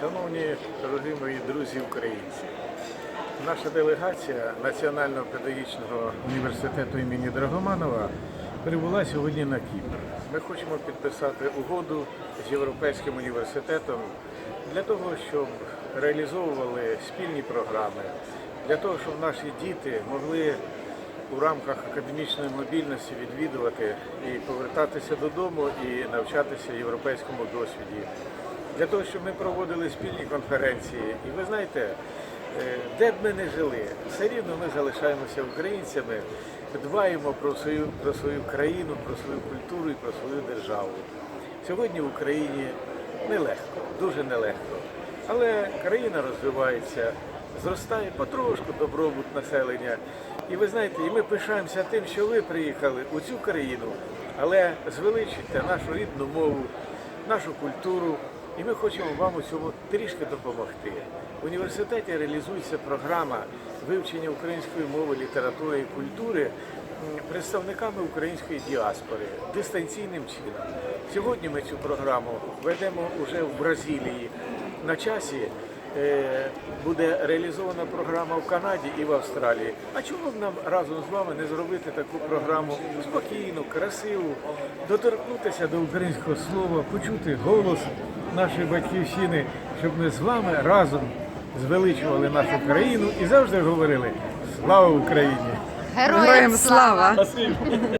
Шановні дорогі мої друзі українці, наша делегація Національного педагогічного університету імені Драгоманова прибула сьогодні на Кіпр. Ми хочемо підписати угоду з Європейським університетом для того, щоб реалізовували спільні програми, для того, щоб наші діти могли у рамках академічної мобільності відвідувати і повертатися додому і навчатися європейському досвіді для того, щоб ми проводили спільні конференції. І ви знаєте, е, де б ми не жили, все рівно ми залишаємося українцями, дбаємо про свою, про свою країну, про свою культуру і про свою державу. Сьогодні в Україні нелегко, дуже нелегко. Але країна розвивається, зростає потрошку добробут населення. І ви знаєте, і ми пишаємося тим, що ви приїхали у цю країну, але звеличите нашу рідну мову, нашу культуру. І ми хочемо вам у цьому трішки допомогти. В університеті реалізується програма вивчення української мови, літератури і культури представниками української діаспори дистанційним чином. Сьогодні ми цю програму ведемо уже в Бразилії. На часі е, буде реалізована програма в Канаді і в Австралії. А чому б нам разом з вами не зробити таку програму спокійну, красиву, доторкнутися до українського слова, почути голос нашої батьківщини, щоб ми з вами разом звеличували нашу країну і завжди говорили Слава Україні! Героям слава!